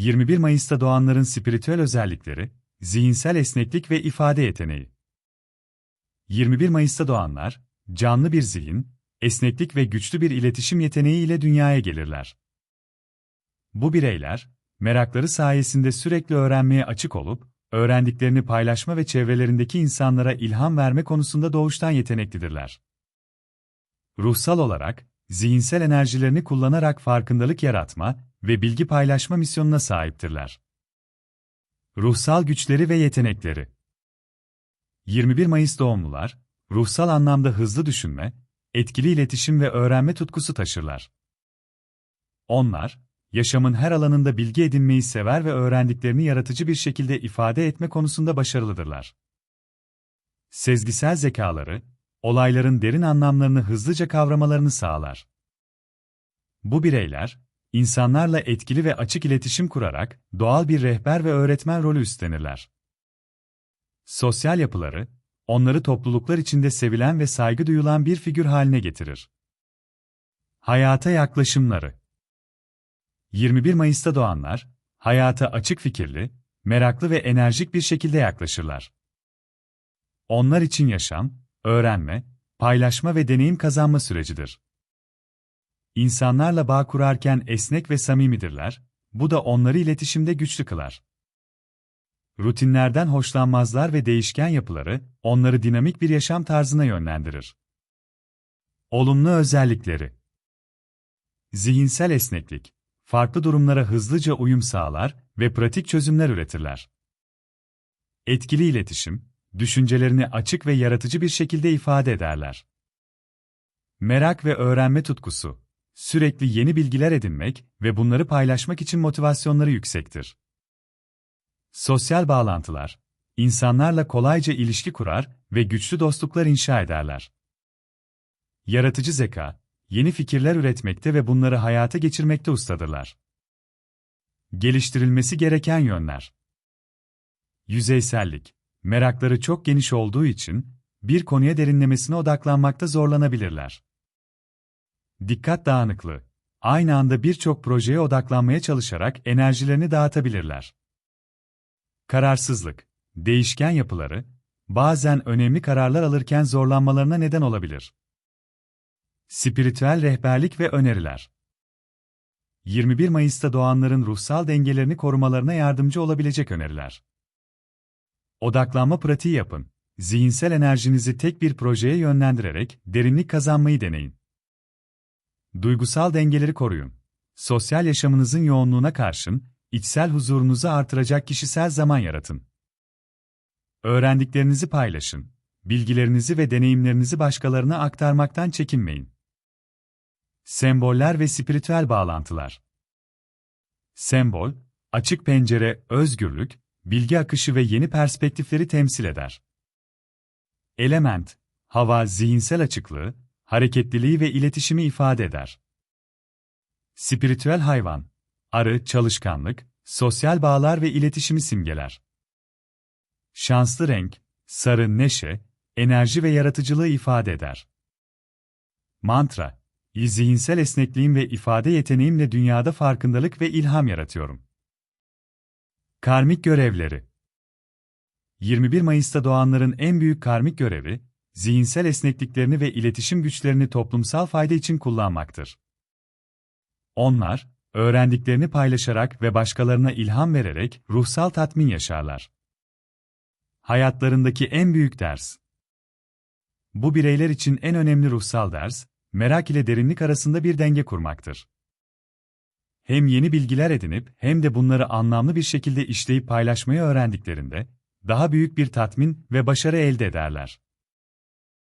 21 Mayıs'ta doğanların spiritüel özellikleri, zihinsel esneklik ve ifade yeteneği. 21 Mayıs'ta doğanlar, canlı bir zihin, esneklik ve güçlü bir iletişim yeteneği ile dünyaya gelirler. Bu bireyler, merakları sayesinde sürekli öğrenmeye açık olup, öğrendiklerini paylaşma ve çevrelerindeki insanlara ilham verme konusunda doğuştan yeteneklidirler. Ruhsal olarak, zihinsel enerjilerini kullanarak farkındalık yaratma ve bilgi paylaşma misyonuna sahiptirler. Ruhsal güçleri ve yetenekleri 21 Mayıs doğumlular, ruhsal anlamda hızlı düşünme, etkili iletişim ve öğrenme tutkusu taşırlar. Onlar, yaşamın her alanında bilgi edinmeyi sever ve öğrendiklerini yaratıcı bir şekilde ifade etme konusunda başarılıdırlar. Sezgisel zekaları, olayların derin anlamlarını hızlıca kavramalarını sağlar. Bu bireyler, insanlarla etkili ve açık iletişim kurarak doğal bir rehber ve öğretmen rolü üstlenirler. Sosyal yapıları, onları topluluklar içinde sevilen ve saygı duyulan bir figür haline getirir. Hayata yaklaşımları 21 Mayıs'ta doğanlar, hayata açık fikirli, meraklı ve enerjik bir şekilde yaklaşırlar. Onlar için yaşam, öğrenme, paylaşma ve deneyim kazanma sürecidir. İnsanlarla bağ kurarken esnek ve samimidirler, bu da onları iletişimde güçlü kılar. Rutinlerden hoşlanmazlar ve değişken yapıları, onları dinamik bir yaşam tarzına yönlendirir. Olumlu özellikleri Zihinsel esneklik, farklı durumlara hızlıca uyum sağlar ve pratik çözümler üretirler. Etkili iletişim, düşüncelerini açık ve yaratıcı bir şekilde ifade ederler. Merak ve öğrenme tutkusu, sürekli yeni bilgiler edinmek ve bunları paylaşmak için motivasyonları yüksektir. Sosyal bağlantılar, insanlarla kolayca ilişki kurar ve güçlü dostluklar inşa ederler. Yaratıcı zeka, yeni fikirler üretmekte ve bunları hayata geçirmekte ustadırlar. Geliştirilmesi gereken yönler. Yüzeysellik, merakları çok geniş olduğu için bir konuya derinlemesine odaklanmakta zorlanabilirler. Dikkat dağınıklığı, aynı anda birçok projeye odaklanmaya çalışarak enerjilerini dağıtabilirler. Kararsızlık, değişken yapıları, bazen önemli kararlar alırken zorlanmalarına neden olabilir. Spiritüel rehberlik ve öneriler 21 Mayıs'ta doğanların ruhsal dengelerini korumalarına yardımcı olabilecek öneriler. Odaklanma pratiği yapın. Zihinsel enerjinizi tek bir projeye yönlendirerek derinlik kazanmayı deneyin. Duygusal dengeleri koruyun. Sosyal yaşamınızın yoğunluğuna karşın, içsel huzurunuzu artıracak kişisel zaman yaratın. Öğrendiklerinizi paylaşın. Bilgilerinizi ve deneyimlerinizi başkalarına aktarmaktan çekinmeyin. Semboller ve spiritüel bağlantılar. Sembol, açık pencere, özgürlük, bilgi akışı ve yeni perspektifleri temsil eder. Element, hava zihinsel açıklığı, hareketliliği ve iletişimi ifade eder. Spiritüel hayvan, arı çalışkanlık, sosyal bağlar ve iletişimi simgeler. Şanslı renk, sarı neşe, enerji ve yaratıcılığı ifade eder. Mantra, zihinsel esnekliğim ve ifade yeteneğimle dünyada farkındalık ve ilham yaratıyorum. Karmik görevleri 21 Mayıs'ta doğanların en büyük karmik görevi, zihinsel esnekliklerini ve iletişim güçlerini toplumsal fayda için kullanmaktır. Onlar, öğrendiklerini paylaşarak ve başkalarına ilham vererek ruhsal tatmin yaşarlar. Hayatlarındaki en büyük ders. Bu bireyler için en önemli ruhsal ders, merak ile derinlik arasında bir denge kurmaktır. Hem yeni bilgiler edinip hem de bunları anlamlı bir şekilde işleyip paylaşmayı öğrendiklerinde, daha büyük bir tatmin ve başarı elde ederler.